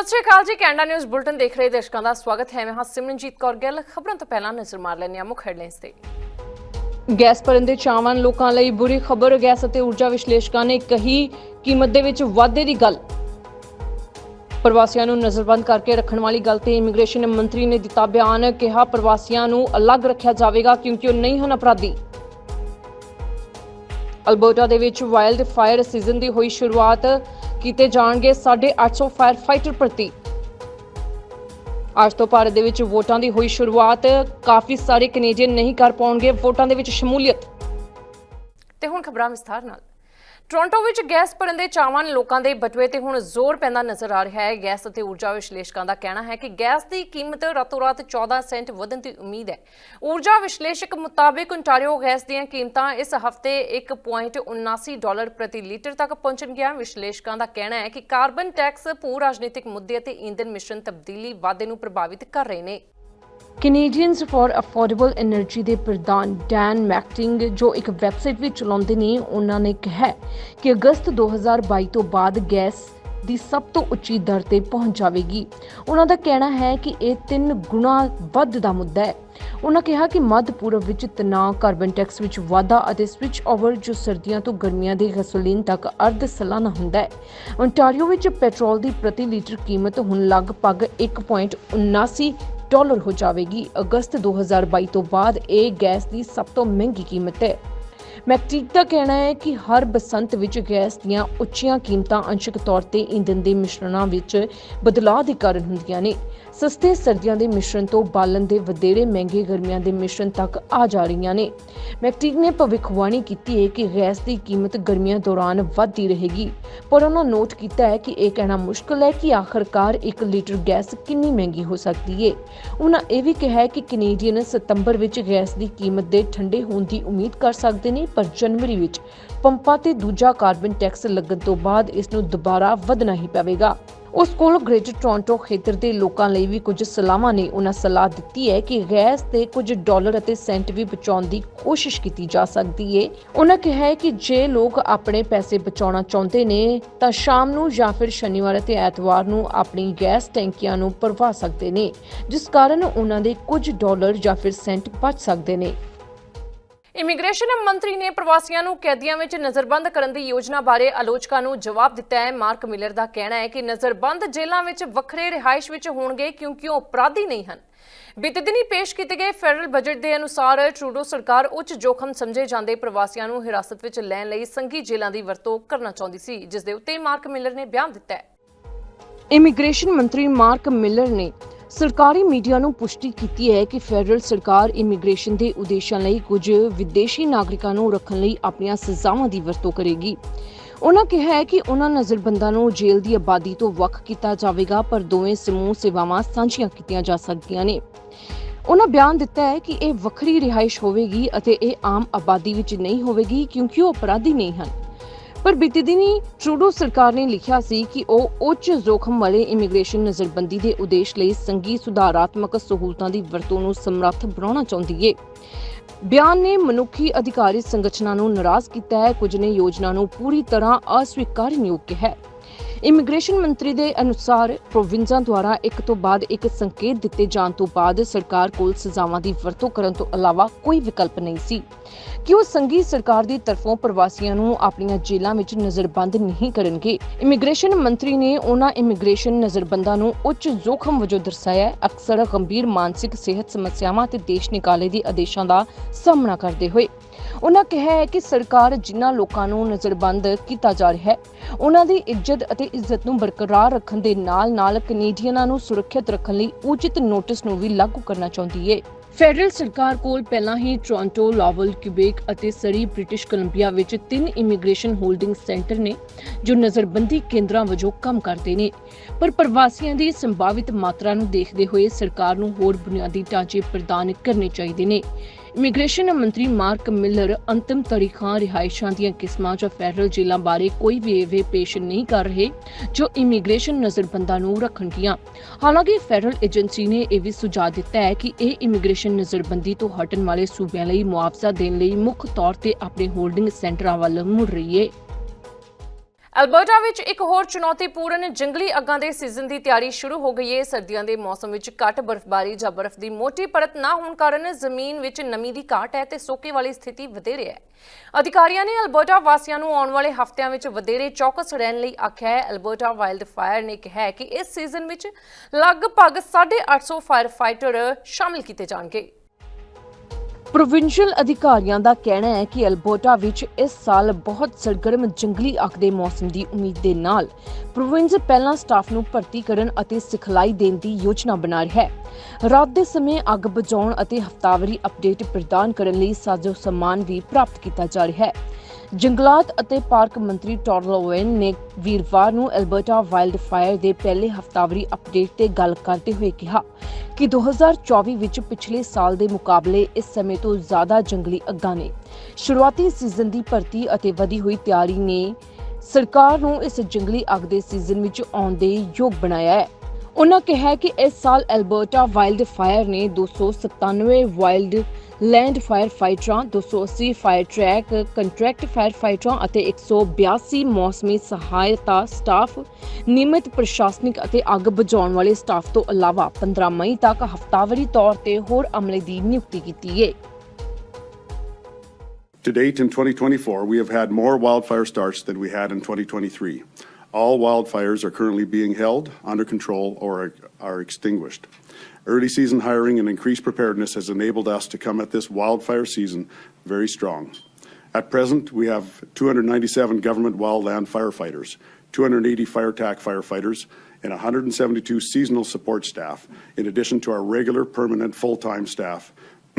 ਸਤਿ ਸ਼੍ਰੀ ਅਕਾਲ ਜੀ, Canada news bulletin ਦੇਖ ਰਹੇ ਦਰਸ਼ਕਾਂ ਦਾ ਸਵਾਗਤ ਹੈ। ਮੈਂ ਹਾਂ ਸਿਮਰਨਜੀਤ ਕੌਰ ਗਿੱਲ। ਖਬਰਾਂ ਤੋਂ ਪਹਿਲਾਂ ਨਜ਼ਰ ਮਾਰ ਲੈਂਦੇ ਹਾਂ ਮੁੱਖ ਹੈਡਲਾਈਨਸ ਤੇ। ਗੈਸ ਭਰਨ ਦੇ ਚਾਹਵਾਨ ਲੋਕਾਂ ਲਈ ਬੁਰੀ ਖਬਰ, ਗੈਸ ਅਤੇ ਊਰਜਾ ਵਿਸ਼ਲੇਸ਼ਕਾਂ ਨੇ ਕਹੀ ਕੀਮਤ ਦੇ ਵਿੱਚ ਵਾਧੇ ਦੀ ਗੱਲ। ਪ੍ਰਵਾਸੀਆਂ ਨੂੰ ਨਜ਼ਰਬੰਦ ਕਰਕੇ ਰੱਖਣ ਵਾਲੀ ਗੱਲ ਤੇ ਇਮੀਗ੍ਰੇਸ਼ਨ ਮੰਤਰੀ ਨੇ ਦਿੱਤਾ ਬਿਆਨ, ਕਿਹਾ ਪ੍ਰਵਾਸੀਆਂ ਨੂੰ ਅਲੱਗ ਰੱਖਿਆ ਜਾਵੇਗਾ ਕਿਉਂਕਿ ਉਹ ਨਹੀਂ ਹਨ ਅਪਰਾਧੀ। ਅਲਬਰਟਾ ਦੇ ਵਿੱਚ ਵਾਈਲਡ ਫਾਇਰ ਸੀਜ਼ਨ ਦੀ ਹੋਈ ਸ਼ੁਰੂਆਤ ਕੀਤੇ ਜਾਣਗੇ 850 ਫਾਇਰ ਫਾਈਟਰ ਪ੍ਰਤੀ। ਅੱਜ ਤੋਂ ਭਾਰਤ ਦੇ ਵਿੱਚ ਵੋਟਾਂ ਦੀ ਹੋਈ ਸ਼ੁਰੂਆਤ, ਕਾਫੀ ਸਾਰੇ ਕੈਨੇਡੀਅਨ ਨਹੀਂ ਕਰ ਪਾਉਣਗੇ, ਵੋਟਾਂ ਦੇ ਵਿੱਚ ਸ਼ਮੂਲੀਅਤ। ਤੇ ਹੁਣ ਖਬਰਾਂ ਵਿਸਥਾਰ ਨਾਲ। ਟੋਰਾਂਟੋ ਵਿੱਚ ਗੈਸ ਭਰਨ ਦੇ ਚਾਹਵਾਨ ਲੋਕਾਂ ਦੇ ਬਟਵੇ ਤੇ ਹੁਣ ਜ਼ੋਰ ਪੈਂਦਾ ਨਜ਼ਰ ਆ ਰਿਹਾ ਹੈ। ਗੈਸ ਅਤੇ ਊਰਜਾ ਵਿਸ਼ਲੇਸ਼ਕਾਂ ਦਾ ਕਹਿਣਾ ਹੈ ਕਿ ਗੈਸ ਦੀ ਕੀਮਤ ਰਾਤੋਂ-ਰਾਤ 14 ਸੈਂਟ ਵਧਣ ਦੀ ਉਮੀਦ ਹੈ। ਊਰਜਾ ਵਿਸ਼ਲੇਸ਼ਕ ਮੁਤਾਬਿਕ ontario ਗੈਸ ਦੀਆਂ ਕੀਮਤਾਂ ਇਸ ਹਫ਼ਤੇ 1.79 ਡਾਲਰ ਪ੍ਰਤੀ ਲੀਟਰ ਤੱਕ ਪਹੁੰਚਣਗੀਆਂ। ਵਿਸ਼ਲੇਸ਼ਕਾਂ ਦਾ ਕਹਿਣਾ ਹੈ ਕਿ ਕਾਰਬਨ ਟੈਕਸ, ਭੂ ਰਾਜਨੀਤਿਕ ਮੁੱਦੇ ਅਤੇ ਈਂਧਨ ਮਿਸ਼ਨ ਤਬਦੀਲੀ ਵਾਧੇ ਨੂੰ ਪ੍ਰਭਾਵਿਤ ਕਰ ਰਹੇ ਨੇ। ਕੈਨੇਡੀਅਨਸ ਫਾਰ ਅਫੋਰਡੇਬਲ એનર્ਜੀ ਦੇ ਪ੍ਰਧਾਨ ਡੈਨ ਮੈਕਟਿੰਗ ਜੋ ਇੱਕ ਵੈਬਸਾਈਟ ਵੀ ਚਲਾਉਂਦੇ ਨੇ, ਉਹਨਾਂ ਨੇ ਕਿਹਾ ਕਿ ਅਗਸਤ 2022 ਤੋਂ ਬਾਅਦ ਗੈਸ ਦੀ ਸਭ ਤੋਂ ਉੱਚੀ ਦਰ ਤੇ ਪਹੁੰਚ ਜਾਵੇਗੀ। ਉਹਨਾਂ ਦਾ ਕਹਿਣਾ ਹੈ ਕਿ ਇਹ ਤਿੰਨ ਗੁਣਾ ਵੱਧ ਦਾ ਮੁੱਦਾ ਹੈ। ਉਹਨਾਂ ਕਿਹਾ ਕਿ ਮੱਧ ਪੂਰਬ ਵਿੱਚ ਤਣਾਅ ਕਾਰਬਨ ਟੈਕਸ ਵਿੱਚ ਵਾਧਾ ਅਤੇ ਸਵਿਚ ਓਵਰ ਜੋ ਸਰਦੀਆਂ ਤੋਂ ਗਰਮੀਆਂ ਦੇ ਗੈਸੋਲੀਨ ਤੱਕ ਅਰਧ ਸਾਲਾਨਾ ਹੁੰਦਾ ਹੈ। ਓਨਟਾਰੀਓ ਵਿੱਚ ਪੈਟਰੋਲ ਦੀ ਪ੍ਰਤੀ ਲੀਟਰ ਕੀਮਤ ਹੁਣ ਲਗਭਗ 1.79 ਡਾਲਰ ਹੋ ਜਾਵੇਗੀ। ਅਗਸਤ 2022 ਤੋਂ ਬਾਅਦ ਇਹ ਗੈਸ ਦੀ ਸਭ ਤੋਂ ਮਹਿੰਗੀ ਕੀਮਤ ਹੈ। ਮੈਕਟਿਕ ਦਾ ਕਹਿਣਾ ਹੈ ਕਿ ਹਰ ਬਸੰਤ ਵਿੱਚ ਗੈਸ ਦੀਆਂ ਉੱਚੀਆਂ ਕੀਮਤਾਂ ਅੰਸ਼ਕ ਤੌਰ ਤੇ ਈਂਧਨ ਦੇ ਮਿਸ਼ਰਣਾਂ ਵਿੱਚ ਬਦਲਾਅ ਦੇ ਕਾਰਨ ਹੁੰਦੀਆਂ ਨੇ। ਸਸਤੇ ਸਰਦੀਆਂ ਦੇ ਮਿਸ਼ਰਣ ਤੋਂ ਬਾਲਣ ਦੇ ਵਧੇਰੇ ਮਹਿੰਗੇ ਗਰਮੀਆਂ ਦੇ ਮਿਸ਼ਰਣ ਤੱਕ ਆ ਜਾ ਰਹੀਆਂ ਨੇ। ਮੈਕਟਿਕ ਨੇ ਭਵਿੱਖਬਾਣੀ ਕੀਤੀ ਹੈ ਕਿ ਗੈਸ ਦੀ ਕੀਮਤ ਗਰਮੀਆਂ ਦੌਰਾਨ ਵਧਦੀ ਰਹੇਗੀ। ਪਰ ਉਹਨਾਂ ਨੋਟ ਕੀਤਾ ਹੈ ਕਿ ਇਹ ਕਹਿਣਾ ਮੁਸ਼ਕਲ ਹੈ ਕਿ ਆਖਰਕਾਰ 1 ਲੀਟਰ ਗੈਸ ਕਿੰਨੀ ਮਹਿੰਗੀ ਹੋ ਸਕਦੀ ਹੈ ਉਹਨਾਂ ਇਹ ਵੀ ਕਿਹਾ ਹੈ ਕਿ ਕੈਨੇਡੀਅਨ ਸਤੰਬਰ ਵਿੱਚ ਗੈਸ ਦੀ ਕੀਮਤ ਦੇ ਠੰਡੇ ਹੋਣ ਦੀ ਉਮੀਦ ਕਰ ਸਕਦੇ ਨੇ, ਪਰ ਜਨਵਰੀ ਵਿੱਚ ਪੰਪਾਂ ਤੇ ਦੂਜਾ ਕਾਰਬਨ ਟੈਕਸ ਲੱਗਣ ਤੋਂ ਬਾਅਦ ਇਸ ਨੂੰ ਦੁਬਾਰਾ ਵਧਣਾ ਹੀ ਪਵੇਗਾ। ਉਸ ਕੋਲ ਗ੍ਰੇਟਰ ਟੋਰਾਂਟੋ ਖੇਤਰ ਦੇ ਲੋਕਾਂ ਲਈ ਵੀ ਕੁਝ ਸਲਾਹਾਂ ਨੇ। ਉਹਨਾਂ ਸਲਾਹ ਦਿੱਤੀ ਹੈ ਕਿ ਗੈਸ ਤੇ ਕੁਝ ਡਾਲਰ ਅਤੇ ਸੈਂਟ ਵੀ ਬਚਾਉਣ ਦੀ ਕੋਸ਼ਿਸ਼ ਕੀਤੀ ਜਾ ਸਕਦੀ ਹੈ ਉਹਨਾਂ ਕਿਹਾ ਹੈ ਕਿ ਜੇ ਲੋਕ ਆਪਣੇ ਪੈਸੇ ਬਚਾਉਣਾ ਚਾਹੁੰਦੇ ਨੇ, ਤਾਂ ਸ਼ਾਮ ਨੂੰ ਜਾਂ ਫਿਰ ਸ਼ਨੀਵਾਰ ਅਤੇ ਐਤਵਾਰ ਨੂੰ ਆਪਣੀ ਗੈਸ ਟੈਂਕੀਆਂ ਨੂੰ ਭਰਵਾ ਸਕਦੇ ਨੇ, ਜਿਸ ਕਾਰਨ ਉਹਨਾਂ ਦੇ ਕੁਝ ਡਾਲਰ ਜਾਂ ਫਿਰ ਸੈਂਟ ਬਚ ਸਕਦੇ ਨੇ। ਇਮੀਗ੍ਰੇਸ਼ਨ ਮੰਤਰੀ ਨੇ ਪ੍ਰਵਾਸੀਆਂ ਨੂੰ ਕੈਦੀਆਂ ਵਿੱਚ ਨਜ਼ਰਬੰਦ ਕਰਨ ਦੀ ਯੋਜਨਾ ਬਾਰੇ ਆਲੋਚਕਾਂ ਨੂੰ ਜਵਾਬ ਦਿੱਤਾ ਹੈ। ਮਾਰਕ ਮਿਲਰ ਦਾ ਕਹਿਣਾ ਹੈ ਕਿ ਨਜ਼ਰਬੰਦ ਜੇਲ੍ਹਾਂ ਵਿੱਚ ਵੱਖਰੇ ਰਿਹਾਇਸ਼ ਵਿੱਚ ਹੋਣਗੇ ਕਿਉਂਕਿ ਉਹ ਅਪਰਾਧੀ ਨਹੀਂ ਹਨ। ਬੀਤੇ ਦਿਨੀ ਪੇਸ਼ ਕੀਤੇ ਗਏ ਫੈਡਰਲ ਬਜਟ ਦੇ ਅਨੁਸਾਰ ਟਰੂਡੋ ਸਰਕਾਰ ਉੱਚ ਜੋਖਮ ਸਮਝੇ ਜਾਂਦੇ ਪ੍ਰਵਾਸੀਆਂ ਨੂੰ ਹਿਰਾਸਤ ਵਿੱਚ ਲੈਣ ਲਈ ਸੰਘੀ ਜੇਲ੍ਹਾਂ ਦੀ ਵਰਤੋਂ ਕਰਨਾ ਚਾਹੁੰਦੀ ਸੀ, ਜਿਸ ਦੇ ਉੱਤੇ ਮਾਰਕ ਮਿਲਰ ਨੇ ਬਿਆਨ ਦਿੱਤਾ ਹੈ। ਇਮੀਗ੍ਰੇਸ਼ਨ ਮੰਤਰੀ ਮਾਰਕ ਮਿਲਰ ਨੇ ਸਰਕਾਰੀ ਮੀਡੀਆ ਨੂੰ ਪੁਸ਼ਟੀ ਕੀਤੀ ਹੈ ਕਿ ਫੈਡਰਲ ਸਰਕਾਰ ਇਮੀਗ੍ਰੇਸ਼ਨ ਦੇ ਉਦੇਸ਼ਾਂ ਲਈ ਕੁਝ ਵਿਦੇਸ਼ੀ ਨਾਗਰਿਕਾਂ ਨੂੰ ਰੱਖਣ ਲਈ ਆਪਣੀਆਂ ਸਜ਼ਾਵਾਂ ਦੀ ਵਰਤੋਂ ਕਰੇਗੀ। ਉਹਨਾਂ ਕਿਹਾ ਹੈ ਕਿ ਉਹਨਾਂ ਨਜ਼ਰਬੰਦਾਂ ਨੂੰ ਜੇਲ੍ਹ ਦੀ ਆਬਾਦੀ ਤੋਂ ਵੱਖ ਕੀਤਾ ਜਾਵੇਗਾ, ਪਰ ਦੋਵੇਂ ਸਮੂਹ ਸੇਵਾਵਾਂ ਸਾਂਝੀਆਂ ਕੀਤੀਆਂ ਜਾ ਸਕਦੀਆਂ ਨੇ। ਉਹਨਾਂ ਬਿਆਨ ਦਿੱਤਾ ਹੈ ਕਿ ਇਹ ਵੱਖਰੀ ਰਿਹਾਇਸ਼ ਹੋਵੇਗੀ ਅਤੇ ਇਹ ਆਮ ਆਬਾਦੀ ਵਿੱਚ ਨਹੀਂ ਹੋਵੇਗੀ ਕਿਉਂਕਿ ਉਹ ਅਪਰਾਧੀ ਨਹੀਂ ਹਨ। ਪਰ ਬੀਤੇ ਦਿਨੀ ਟਰੂਡੋ ਸਰਕਾਰ ਨੇ ਲਿਖਿਆ ਸੀ ਕਿ ਉਹ ਉੱਚ ਜੋਖਮ ਵਾਲੇ ਇਮੀਗ੍ਰੇਸ਼ਨ ਨਜ਼ਰਬੰਦੀ ਦੇ ਉਦੇਸ਼ ਲਈ ਸੰਗੀ ਸੁਧਾਰਾਤਮਕ ਸਹੂਲਤਾਂ ਦੀ ਵਰਤੋਂ ਨੂੰ ਸਮਰੱਥ ਬਣਾਉਣਾ ਚਾਹੁੰਦੀ ਏ। ਬਿਆਨ ਨੇ ਮਨੁੱਖੀ ਅਧਿਕਾਰੀ ਸੰਗਠਨਾਂ ਨੂੰ ਨਾਰਾਜ਼ ਕੀਤਾ ਹੈ। ਕੁਝ ਨੇ ਯੋਜਨਾ ਨੂੰ ਪੂਰੀ ਤਰ੍ਹਾਂ ਅਸਵੀਕਾਰਨਯੋਗ ਕਿਹਾ ਹੈ। ਇਮੀਗ੍ਰੇਸ਼ਨ ਮੰਤਰੀ ਦੇ ਅਨੁਸਾਰ ਪ੍ਰੋਵਿੰਸਾਂ ਦੁਆਰਾ ਇੱਕ ਤੋਂ ਬਾਅਦ ਇੱਕ ਸੰਕੇਤ ਦਿੱਤੇ ਜਾਣ ਤੋਂ ਬਾਅਦ ਸਰਕਾਰ ਕੋਲ ਸਜ਼ਾਵਾਂ ਦੀ ਵਰਤੋਂ ਕਰਨ ਤੋਂ ਇਲਾਵਾ ਕੋਈ ਵਿਕਲਪ ਨਹੀਂ ਸੀ। ਕਿ ਉਹ ਸਰਕਾਰ ਦੀ ਤਰਫੋਂ ਪ੍ਰਵਾਸੀਆਂ ਨੂੰ ਆਪਣੀਆਂ ਜੇਲ੍ਹਾਂ ਵਿੱਚ ਨਜ਼ਰਬੰਦ ਨਹੀਂ ਕਰਨਗੇ। ਇਮੀਗ੍ਰੇਸ਼ਨ ਮੰਤਰੀ ਨੇ ਉਹਨਾਂ ਇਮੀਗ੍ਰੇਸ਼ਨ ਨਜ਼ਰਬੰਦਾਂ ਨੂੰ ਉੱਚ ਜੋਖਮ ਵਜੋਂ ਦਰਸਾਇਆ ਅਕਸਰ ਗੰਭੀਰ ਮਾਨਸਿਕ ਸਿਹਤ ਸਮੱਸਿਆਵਾਂ ਤੇ ਦੇਸ਼ ਨਿਕਾਲੇ ਦੀ ਆਦੇਸ਼ਾਂ ਦਾ ਸਾਹਮਣਾ ਕਰਦੇ ਹੋਏ ਉਹਨਾਂ ਕਿਹਾ ਹੈ ਕਿ ਸਰਕਾਰ ਜਿਨ੍ਹਾਂ ਲੋਕਾਂ ਨੂੰ ਨਜ਼ਰਬੰਦ ਕੀਤਾ ਜਾ ਰਿਹਾ ਹੈ ਉਹਨਾਂ ਦੀ ਇੱਜ਼ਤ ਅਤੇ ਇੱਜ਼ਤ ਨੂੰ ਬਰਕਰਾਰ ਰੱਖਣ ਦੇ ਨਾਲ-ਨਾਲ ਕੈਨੇਡੀਅਨਾਂ ਨੂੰ ਸੁਰੱਖਿਅਤ ਰੱਖਣ ਲਈ ਉਚਿਤ ਨੋਟਿਸ ਨੂੰ ਵੀ ਲਾਗੂ ਕਰਨਾ ਚਾਹੁੰਦੀ ਹੈ ਫੈਡਰਲ ਸਰਕਾਰ ਕੋਲ ਪਹਿਲਾਂ ਹੀ ਟੋਰਾਂਟੋ, ਲਾਵਲ, ਕਿਊਬੇਕ ਅਤੇ ਸਰੀ ਬ੍ਰਿਟਿਸ਼ ਕੋਲੰਬੀਆ ਵਿੱਚ ਤਿੰਨ ਇਮੀਗ੍ਰੇਸ਼ਨ ਹੋਲਡਿੰਗ ਸੈਂਟਰ ਨੇ ਜੋ ਨਜ਼ਰਬੰਦੀ ਕੇਂਦਰਾਂ ਵਜੋਂ ਕੰਮ ਕਰਦੇ ਨੇ। ਪਰ ਪ੍ਰਵਾਸੀਆਂ ਦੀ ਸੰਭਾਵਿਤ ਮਾਤਰਾ ਨੂੰ ਦੇਖਦੇ ਹੋਏ ਸਰਕਾਰ ਨੂੰ ਹੋਰ ਬੁਨਿਆਦੀ ਢਾਂਚੇ ਪ੍ਰਦਾਨ ਕਰਨੇ ਚਾਹੀਦੇ ਨੇ। ਇਮੀਗ੍ਰੇਸ਼ਨ ਮੰਤਰੀ ਮਾਰਕ ਮਿਲਰ ਅੰਤਮ ਤਰੀਖਾਂ ਰਿਹਾਇਸ਼ਾਂ ਦੀਆਂ ਕਿਸਮਾਂ ਜਾਂ ਫੈਡਰਲ ਜੇਲ੍ਹਾਂ ਬਾਰੇ ਕੋਈ ਵੇਰਵੇ ਪੇਸ਼ ਨਹੀਂ ਕਰ ਰਹੇ ਜੋ ਇਮੀਗ੍ਰੇਸ਼ਨ ਨਜ਼ਰਬੰਦਾਂ ਨੂੰ ਰੱਖਣਗੀਆਂ। ਹਾਲਾਂਕਿ ਫੈਡਰਲ ਏਜੰਸੀ ਨੇ ਇਹ ਵੀ ਸੁਝਾਅ ਦਿੱਤਾ ਹੈ ਕਿ ਇਹ ਇਮੀਗ੍ਰੇਸ਼ਨ ਨਜ਼ਰਬੰਦੀ ਤੋਂ ਹਟਣ ਵਾਲੇ ਸੂਬਿਆਂ ਲਈ ਮੁਆਵਜ਼ਾ ਦੇਣ ਲਈ ਮੁੱਖ ਤੌਰ ਤੇ ਆਪਣੇ ਹੋਲਡਿੰਗ ਸੈਂਟਰਾਂ ਵੱਲ ਮੁੜ ਰਹੀ ਹੈ ਅਲਬਰਟਾ ਵਿੱਚ ਇੱਕ ਹੋਰ ਚੁਣੌਤੀਪੂਰਨ ਜੰਗਲੀ ਅੱਗਾਂ ਦੇ ਸੀਜ਼ਨ ਦੀ ਤਿਆਰੀ ਸ਼ੁਰੂ ਹੋ ਗਈ ਹੈ। ਸਰਦੀਆਂ ਦੇ ਮੌਸਮ ਵਿੱਚ ਘੱਟ ਬਰਫ਼ਬਾਰੀ ਜਾਂ ਬਰਫ਼ ਦੀ ਮੋਟੀ ਪਰਤ ਨਾ ਹੋਣ ਕਾਰਨ ਜ਼ਮੀਨ ਵਿੱਚ ਨਮੀ ਦੀ ਘਾਟ ਹੈ ਤੇ ਸੋਕੇ ਵਾਲੀ ਸਥਿਤੀ ਵਧੇਰੇ ਹੈ। ਅਧਿਕਾਰੀਆਂ ਨੇ ਅਲਬਰਟਾ ਵਾਸੀਆਂ ਨੂੰ ਆਉਣ ਵਾਲੇ ਹਫ਼ਤਿਆਂ ਵਿੱਚ ਵਧੇਰੇ ਚੌਕਸ ਰਹਿਣ ਲਈ ਆਖਿਆ ਹੈ। ਅਲਬਰਟਾ ਵਾਈਲਡ ਫਾਇਰ ਨੇ ਕਿਹਾ ਹੈ ਕਿ ਇਸ ਸੀਜ਼ਨ ਵਿੱਚ ਲਗਭਗ 850 ਫਾਇਰ ਫਾਈਟਰ ਸ਼ਾਮਲ ਕੀਤੇ ਜਾਣਗੇ। ਪ੍ਰੋਵਿੰਸ਼ੀਅਲ ਅਧਿਕਾਰੀਆਂ ਦਾ ਕਹਿਣਾ ਹੈ ਕਿ ਅਲਬੋਟਾ ਵਿੱਚ ਇਸ ਸਾਲ ਬਹੁਤ ਸਰਗਰਮ ਜੰਗਲੀ ਅੱਗ ਦੇ ਮੌਸਮ ਦੀ ਉਮੀਦ ਦੇ ਨਾਲ ਪ੍ਰੋਵਿੰਸ ਪਹਿਲਾਂ ਸਟਾਫ ਨੂੰ ਭਰਤੀ ਕਰਨ ਅਤੇ ਸਿਖਲਾਈ ਦੇਣ ਦੀ ਯੋਜਨਾ ਬਣਾ ਰਿਹਾ ਹੈ। ਰਾਤ ਦੇ ਸਮੇਂ ਅੱਗ ਬੁਝਾਉਣ ਅਤੇ ਹਫਤਾਵਾਰੀ ਅਪਡੇਟ ਪ੍ਰਦਾਨ ਕਰਨ ਲਈ ਸਾਜ਼ੋ ਸਮਾਨ ਵੀ ਪ੍ਰਾਪਤ ਕੀਤਾ ਜਾ ਰਿਹਾ ਹੈ। ਜੰਗਲਾਤ ਅਤੇ ਪਾਰਕ ਮੰਤਰੀ ਟੌਰਲੋਵੇਨ ਨੇ ਵੀਰਵਾਰ ਨੂੰ ਐਲਬਰਟਾ ਵਾਈਲਡ ਫਾਇਰ ਦੇ ਪਹਿਲੇ ਹਫਤਾਵਾਰੀ ਅਪਡੇਟ ਤੇ ਗੱਲ ਕਰਦੇ ਹੋਏ ਕਿਹਾ ਕਿ 2024 ਵਿੱਚ ਪਿਛਲੇ ਸਾਲ ਦੇ ਮੁਕਾਬਲੇ ਇਸ ਸਮੇਂ ਤੋਂ ਜ਼ਿਆਦਾ ਜੰਗਲੀ ਅੱਗਾਂ ਨੇ। ਸ਼ੁਰੂਆਤੀ ਸੀਜ਼ਨ ਦੀ ਭਰਤੀ ਅਤੇ ਵਧੀ ਹੋਈ ਤਿਆਰੀ ਨੇ ਸਰਕਾਰ ਨੂੰ ਇਸ ਜੰਗਲੀ ਅੱਗ ਦੇ ਸੀਜ਼ਨ ਵਿੱਚ ਆਉਣ ਦੇ ਯੋਗ ਬਣਾਇਆ ਹੈ। ਉਨ੍ਹਾਂ ਕਿਹਾ ਕਿ ਇਸ ਸਾਲ ਐਲਬਰਟਾ ਵਾਈਲਡ ਫਾਇਰ ਨੇ 297 ਵਾਈਲਡ ਲੈਂਡ ਫਾਇਰ ਫਾਈਟਰਾਂ 280 ਫਾਇਰ ਟਰੈਕ ਕੰਟਰੈਕਟ ਫਾਇਰ ਫਾਈਟਰਾਂ ਅਤੇ 182 ਮੌਸਮੀ ਸਹਾਇਤਾ ਸਟਾਫ ਨਿਯਮਿਤ ਪ੍ਰਸ਼ਾਸਨਿਕ ਅਤੇ ਅੱਗ ਬੁਝਾਉਣ ਵਾਲੇ ਸਟਾਫ ਤੋਂ ਇਲਾਵਾ 15 ਮਈ ਤੱਕ ਹਫਤਾਵਾਰੀ ਤੌਰ ਤੇ ਹੋਰ ਅਮਲੇ ਦੀ ਨਿਯੁਕਤੀ ਕੀਤੀ ਹੈ To date, in 2024, we have had more wildfire starts than we had in 2023. All wildfires are currently being held, under control, or are extinguished. Early season hiring and increased preparedness has enabled us to come at this wildfire season very strong. At present, we have 297 government wildland firefighters, 280 fire TAC firefighters, and 172 seasonal support staff, in addition to our regular permanent full-time staff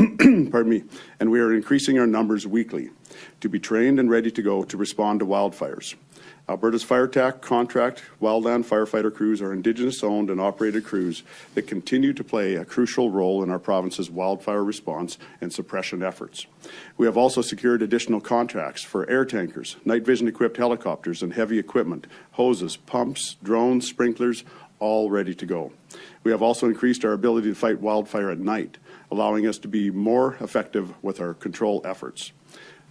pardon me, and we are increasing our numbers weekly to be trained and ready to go to respond to wildfires. Alberta's Fire TAC contract wildland firefighter crews are Indigenous owned and operated crews that continue to play a crucial role in our province's wildfire response and suppression efforts. We have also secured additional contracts for air tankers, night vision equipped helicopters, and heavy equipment, hoses, pumps, drones, sprinklers, all ready to go. We have also increased our ability to fight wildfire at night, allowing us to be more effective with our control efforts.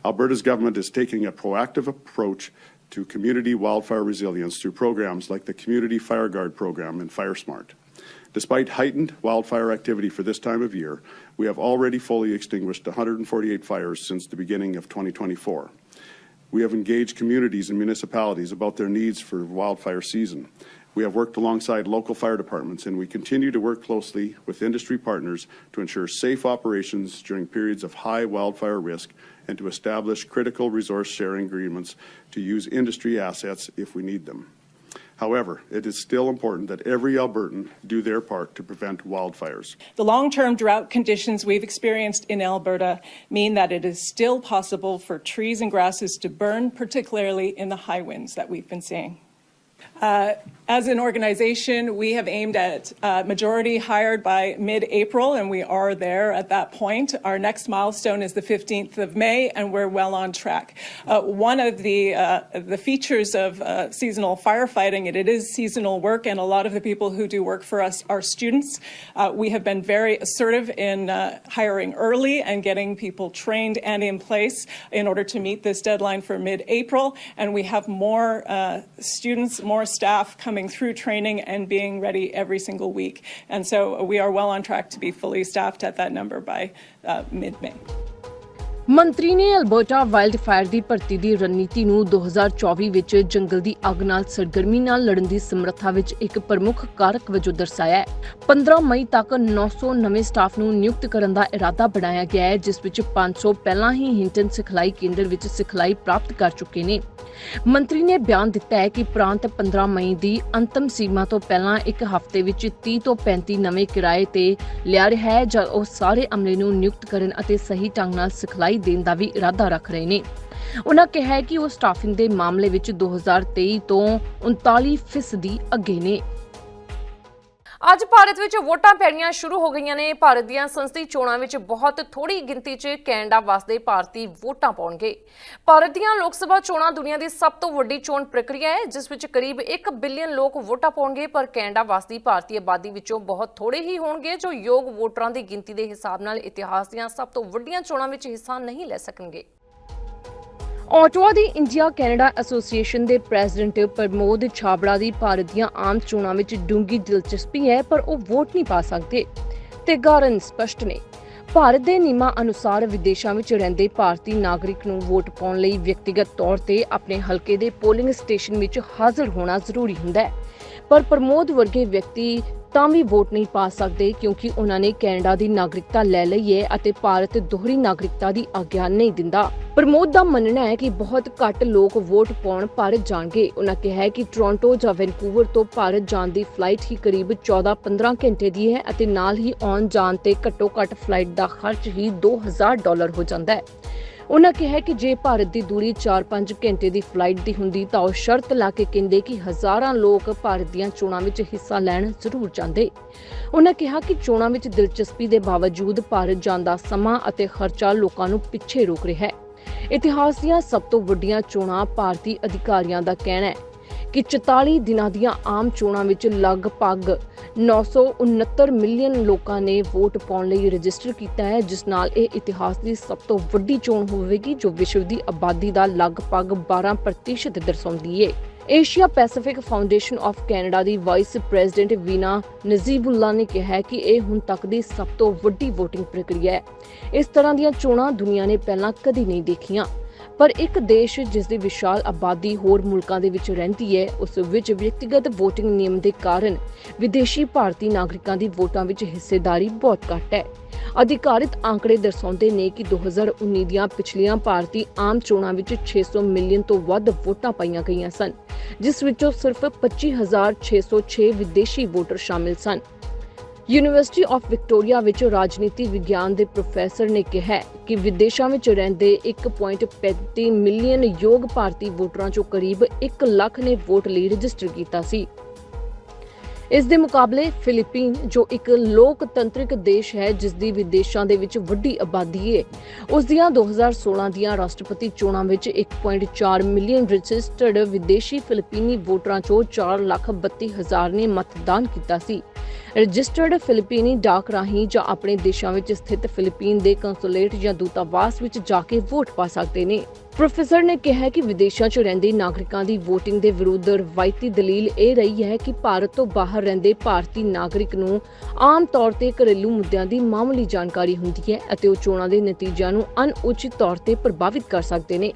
Alberta's government is taking a proactive approach to community wildfire resilience through programs like the Community Fire Guard program and FireSmart. Despite heightened wildfire activity for this time of year, we have already fully extinguished 148 fires since the beginning of 2024. We have engaged communities and municipalities about their needs for wildfire season. We have worked alongside local fire departments, and we continue to work closely with industry partners to ensure safe operations during periods of high wildfire risk and to establish critical resource sharing agreements to use industry assets if we need them. However, it is still important that every Albertan do their part to prevent wildfires. The long term drought conditions we've experienced in Alberta mean that it is still possible for trees and grasses to burn, particularly in the high winds that we've been seeing. Uh, as an organization, we have aimed at uh, majority hired by mid April, and we are there at that point. Our next milestone is the 15th of May, and we're well on track. Uh, one of the, uh, the features of uh, seasonal firefighting, and it is seasonal work, and a lot of the people who do work for us are students. Uh, we have been very assertive in uh, hiring early and getting people trained and in place in order to meet this deadline for mid April, and we have more students, more staff coming through training and being ready every single week. And so we are well on track to be fully staffed at that number by uh, mid May. ਮੰਤਰੀ ਨੇ Alberta wild fire ਦੀ ਭਰਤੀ ਦੀ ਰਣਨੀਤੀ ਨੂੰ 2024 ਵਿੱਚ ਜੰਗਲ ਦੀ ਅੱਗ ਨਾਲ ਸਰਗਰਮੀ ਨਾਲ ਲੜਨ ਦੀ ਸਮਰੱਥਾ ਵਿੱਚ ਇੱਕ ਪ੍ਰਮੁੱਖ ਕਾਰਕ ਵਜੋਂ ਦਰਸਾਇਆ ਹੈ। 15 ਮਈ ਤੱਕ 900 ਨਵੇਂ ਸਟਾਫ ਨੂੰ ਨਿਯੁਕਤ ਕਰਨ ਦਾ ਇਰਾਦਾ ਬਣਾਇਆ ਗਿਆ ਹੈ, ਜਿਸ ਵਿੱਚ 500 ਪਹਿਲਾਂ ਹੀ ਹਿੰਟਨ ਸਿਖਲਾਈ ਕੇਂਦਰ ਵਿੱਚ ਸਿਖਲਾਈ ਪ੍ਰਾਪਤ ਕਰ ਚੁੱਕੇ ਨੇ। ਮੰਤਰੀ ਨੇ ਬਿਆਨ ਦਿੱਤਾ ਹੈ ਕਿ ਪ੍ਰਾਂਤ 15 ਮਈ ਦੀ ਅੰਤਮ ਸੀਮਾ ਤੋਂ ਪਹਿਲਾਂ ਇੱਕ ਹਫ਼ਤੇ ਵਿੱਚ 30 ਤੋਂ 35 ਨਵੇਂ ਕਿਰਾਏ ਤੇ ਲਿਆ ਰਿਹਾ ਹੈ ਜਦ ਉਹ ਸਾਰੇ ਅਮਲੇ ਨੂੰ ਨਿਯੁਕਤ ਕਰਨ ਅਤੇ ਸਹੀ ਢੰਗ ਨਾਲ ਸਿਖਲਾਈ ਦੇਣ ਦਾ ਵੀ ਇਰਾਦਾ ਰੱਖ ਰਹੇ ਨੇ। ਉਹਨਾਂ ਕਿਹਾ ਹੈ ਕਿ ਉਹ ਸਟਾਫਿੰਗ ਦੇ ਮਾਮਲੇ ਵਿੱਚ 2023 ਤੋਂ 39% ਅੱਗੇ ਨੇ। ਅੱਜ ਭਾਰਤ ਵਿੱਚ ਵੋਟਾਂ ਪੈਣੀਆਂ ਸ਼ੁਰੂ ਹੋ ਗਈਆਂ ਨੇ। ਭਾਰਤ ਦੀਆਂ ਸੰਸਦੀ ਚੋਣਾਂ ਵਿੱਚ ਬਹੁਤ ਥੋੜੀ ਗਿਣਤੀ 'ਚ ਕੈਨੇਡਾ ਵਸਦੇ ਭਾਰਤੀ ਵੋਟਾਂ ਪਾਉਣਗੇ। ਭਾਰਤ ਦੀਆਂ ਲੋਕ ਸਭਾ ਚੋਣਾਂ ਦੁਨੀਆ ਦੀ ਸਭ ਤੋਂ ਵੱਡੀ ਚੋਣ ਪ੍ਰਕਿਰਿਆ ਹੈ, ਜਿਸ ਵਿੱਚ ਕਰੀਬ 1 ਬਿਲੀਅਨ ਲੋਕ ਵੋਟਾਂ ਪਾਉਣਗੇ, ਪਰ ਕੈਨੇਡਾ ਵਸਦੀ ਭਾਰਤੀ ਆਬਾਦੀ ਵਿੱਚੋਂ ਬਹੁਤ ਥੋੜੇ ਹੀ ਹੋਣਗੇ, ਜੋ ਯੋਗ ਵੋਟਰਾਂ ਦੀ ਗਿਣਤੀ ਦੇ ਹਿਸਾਬ ਨਾਲ ਇਤਿਹਾਸ ਦੀਆਂ ਸਭ ਤੋਂ ਵੱਡੀਆਂ ਚੋਣਾਂ ਵਿੱਚ ਹਿੱਸਾ ਨਹੀਂ ਲੈ ਸਕਣਗੇ। ਆਟਵਾ ਦੀ ਇੰਡੀਆ ਕੈਨੇਡਾ ਐਸੋਸੀਏਸ਼ਨ ਦੇ ਪ੍ਰੈਜ਼ੀਡੈਂਟ ਪ੍ਰਮੋਦ ਛਾਬੜਾ ਦੀ ਭਾਰਤ ਦੀਆਂ ਆਮ ਚੋਣਾਂ ਵਿੱਚ ਡੂੰਗੀ ਦਿਲਚਸਪੀ ਹੈ, ਪਰ ਉਹ ਵੋਟ ਨਹੀਂ ਪਾ ਸਕਦੇ। ਤੇ ਕਾਰਨ ਸਪਸ਼ਟ ਨੇ, ਭਾਰਤ ਦੇ ਨਿਯਮਾਂ ਅਨੁਸਾਰ ਵਿਦੇਸ਼ਾਂ ਵਿੱਚ ਰਹਿੰਦੇ ਭਾਰਤੀ ਨਾਗਰਿਕ ਨੂੰ ਵੋਟ ਪਾਉਣ ਲਈ ਵਿਅਕਤੀਗਤ ਤੌਰ ਤੇ ਆਪਣੇ ਹਲਕੇ ਦੇ ਪੋਲਿੰਗ ਸਟੇਸ਼ਨ ਵਿੱਚ ਹਾਜ਼ਰ ਹੋਣਾ ਜ਼ਰੂਰੀ ਹੁੰਦਾ ਹੈ। ਪਰ ਪ੍ਰਮੋਦ ਵਰਗੇ ਵਿਅਕਤੀ ਤਾਂ ਵੀ ਵੋਟ ਨਹੀਂ ਪਾ ਸਕਦੇ ਕਿਉਂਕਿ ਉਹਨਾਂ ਨੇ ਕੈਨੇਡਾ ਦੀ ਨਾਗਰਿਕਤਾ ਲੈ ਲਈ ਹੈ ਅਤੇ ਭਾਰਤ ਦੋਹਰੀ ਨਾਗਰਿਕਤਾ ਦੀ ਆਗਿਆ ਨਹੀਂ ਦਿੰਦਾ। ਪ੍ਰਮੋਦ ਦਾ ਮੰਨਣਾ ਹੈ ਕਿ ਬਹੁਤ ਘੱਟ ਲੋਕ ਵੋਟ ਪਾਉਣ ਭਾਰਤ ਜਾਣਗੇ। ਉਹਨਾਂ ਕਿਹਾ ਹੈ ਕਿ ਟੋਰਾਂਟੋ ਜਾਂ ਵੈਨਕੂਵਰ ਤੋਂ ਭਾਰਤ ਜਾਣ ਦੀ ਫਲਾਈਟ ਹੀ ਕਰੀਬ 14-15 ਘੰਟੇ ਦੀ ਹੈ ਅਤੇ ਨਾਲ ਹੀ ਆਉਣ ਜਾਣ ਤੇ ਘੱਟੋ ਘੱਟ ਫਲਾਈਟ ਦਾ ਖਰਚ ਹੀ 2000 ਡਾਲਰ ਹੋ ਜਾਂਦਾ ਹੈ। ਉਹਨਾਂ ਕਿਹਾ ਕਿ ਜੇ ਭਾਰਤ ਦੀ ਦੂਰੀ 4-5 ਘੰਟੇ ਦੀ ਫਲਾਈਟ ਦੀ ਹੁੰਦੀ ਤਾਂ ਉਹ ਸ਼ਰਤ ਲਾ ਕੇ ਕਹਿੰਦੇ ਕਿ ਹਜ਼ਾਰਾਂ ਲੋਕ ਭਾਰਤ ਦੀਆਂ ਚੋਣਾਂ ਵਿੱਚ ਹਿੱਸਾ ਲੈਣ ਜ਼ਰੂਰ ਜਾਂਦੇ। ਉਹਨਾਂ ਕਿਹਾ ਕਿ ਚੋਣਾਂ ਵਿੱਚ ਦਿਲਚਸਪੀ ਦੇ ਬਾਵਜੂਦ ਭਾਰਤ ਜਾਣ ਦਾ ਸਮਾਂ ਅਤੇ ਖਰਚਾ ਲੋਕਾਂ ਨੂੰ ਪਿੱਛੇ ਰੋਕ ਰਿਹਾ ਹੈ। ਇਤਿਹਾਸ ਦੀਆਂ ਸਭ ਤੋਂ ਵੱਡੀਆਂ ਚੋਣਾਂ ਭਾਰਤੀ ਅਧਿਕਾਰੀਆਂ ਦਾ ਕਹਿਣਾ ਹੈ ਕਿ 44 ਦਿਨਾਂ ਦੀਆਂ ਆਮ ਚੋਣਾਂ ਵਿੱਚ ਲਗਭਗ 969 ਮਿਲੀਅਨ ਲੋਕਾਂ ਨੇ ਵੋਟ ਪਾਉਣ ਲਈ ਰਜਿਸਟਰ ਕੀਤਾ ਹੈ, ਜਿਸ ਨਾਲ ਇਹ ਇਤਿਹਾਸ ਦੀ ਸਭ ਤੋਂ ਵੱਡੀ ਚੋਣ ਹੋਵੇਗੀ, ਜੋ ਵਿਸ਼ਵ ਦੀ ਆਬਾਦੀ ਦਾ ਲਗਭਗ 12% ਦਰਸਾਉਂਦੀ ਹੈ Asia Pacific foundation of Canada the vice president ਵੀਨਾ ਨਜ਼ੀਬੁੱਲਾ ਨੇ ਕਿਹਾ ਕਿ ਇਹ ਹੁਣ ਤੱਕ ਦੀ ਸਭ ਤੋਂ ਵੱਡੀ VOTING ਪ੍ਰਕਿਰਿਆ ਹੈ। ਇਸ ਤਰ੍ਹਾਂ ਦੀਆਂ ਚੋਣਾਂ ਦੁਨੀਆ ਨੇ ਪਹਿਲਾਂ ਕਦੀ ਨਹੀਂ ਦੇਖੀਆਂ। ਪਰ ਇੱਕ ਦੇਸ਼ ਜਿਸ ਦੀ ਵਿਸ਼ਾਲ ਆਬਾਦੀ ਹੋਰ ਮੁਲਕਾਂ ਦੇ ਵਿੱਚ ਰਹਿੰਦੀ ਹੈ, ਉਸ ਵਿੱਚ ਵਿਅਕਤੀਗਤ VOTING ਨਿਯਮ ਦੇ ਕਾਰਨ ਵਿਦੇਸ਼ੀ ਭਾਰਤੀ ਨਾਗਰਿਕਾਂ ਦੀ ਵੋਟਾਂ ਵਿੱਚ ਹਿੱਸੇਦਾਰੀ ਬਹੁਤ ਘੱਟ ਹੈ। ਅਧਿਕਾਰਿਤ ਆંકੜੇ ਦਰਸਾਉਂਦੇ ਨੇ ਕਿ 2019 ਦੀਆਂ ਪਿਛਲੀਆਂ ਭਾਰਤੀ ਆਮ ਚੋਣਾਂ ਵਿੱਚ 600 ਮਿਲੀਅਨ ਤੋਂ ਵੱਧ ਵੋਟਾਂ ਪਾਈਆਂ ਗਈਆਂ ਸਨ, ਜਿਸ ਵਿੱਚੋਂ ਸਿਰਫ 25606 ਵਿਦੇਸ਼ੀ ਵੋਟਰ ਸ਼ਾਮਿਲ ਸਨ। ਯੂਨੀਵਰਸਿਟੀ ਆਫ ਵਿਕਟੋਰੀਆ ਵਿੱਚ ਰਾਜਨੀਤੀ ਵਿਗਿਆਨ ਦੇ ਪ੍ਰੋਫੈਸਰ ਨੇ ਕਿਹਾ ਕਿ ਵਿਦੇਸ਼ਾਂ ਵਿੱਚ ਰਹਿੰਦੇ 1.35 ਮਿਲੀਅਨ ਯੋਗ ਭਾਰਤੀ ਵੋਟਰਾਂ ਚੋਂ ਕਰੀਬ 1 ਲੱਖ ਨੇ ਵੋਟ ਲਈ ਰਜਿਸਟਰ ਕੀਤਾ ਸੀ। ਇਸ ਦੇ ਮੁਕਾਬਲੇ ਫਿਲੀਪੀਨ, ਜੋ ਇੱਕ ਲੋਕਤੰਤਰਿਕ ਦੇਸ਼ ਹੈ ਜਿਸ ਦੀ ਵਿਦੇਸ਼ਾਂ ਦੇ ਵਿੱਚ ਵੱਡੀ ਆਬਾਦੀ ਹੈ ਉਸ ਦੀਆਂ 2016 ਦੀਆਂ ਰਾਸ਼ਟਰਪਤੀ ਚੋਣਾਂ ਵਿੱਚ 1.4 ਮਿਲੀਅਨ ਰਜਿਸਟਰਡ ਵਿਦੇਸ਼ੀ ਫਿਲੀਪੀਨੀ ਵੋਟਰਾਂ ਚੋਂ 4 ਲੱਖ 32 ਹਜ਼ਾਰ ਨੇ ਮਤਦਾਨ ਕੀਤਾ ਸੀ। ਰਜਿਸਟਰਡ ਫਿਲੀਪੀਨੀ ਡਾਕ ਰਾਹੀਂ ਜਾਂ ਆਪਣੇ ਦੇਸ਼ਾਂ ਵਿੱਚ ਸਥਿਤ ਫਿਲੀਪੀਨ ਦੇ ਕੰਸੂਲੇਟ ਜਾਂ ਦੂਤਾਵਾਸ ਵਿੱਚ ਜਾ ਕੇ ਵੋਟ ਪਾ ਸਕਦੇ ਨੇ। ਪ੍ਰੋਫੈਸਰ ਨੇ ਕਿਹਾ ਕਿ ਵਿਦੇਸ਼ਾਂ 'ਚ ਰਹਿੰਦੇ ਨਾਗਰਿਕਾਂ ਦੀ VOTING ਦੇ ਵਿਰੁੱਧ ਰਵਾਇਤੀ ਦਲੀਲ ਇਹ ਰਹੀ ਹੈ ਕਿ ਭਾਰਤ ਤੋਂ ਬਾਹਰ ਰਹਿੰਦੇ ਭਾਰਤੀ ਨਾਗਰਿਕ ਨੂੰ ਆਮ ਤੌਰ ਤੇ ਘਰੇਲੂ ਮੁੱਦਿਆਂ ਦੀ ਮਾਮੂਲੀ ਜਾਣਕਾਰੀ ਹੁੰਦੀ ਹੈ ਅਤੇ ਉਹ ਚੋਣਾਂ ਦੇ ਨਤੀਜਿਆਂ ਨੂੰ ਅਨੁਚਿਤ ਤੌਰ ਤੇ ਪ੍ਰਭਾਵਿਤ ਕਰ ਸਕਦੇ ਨੇ।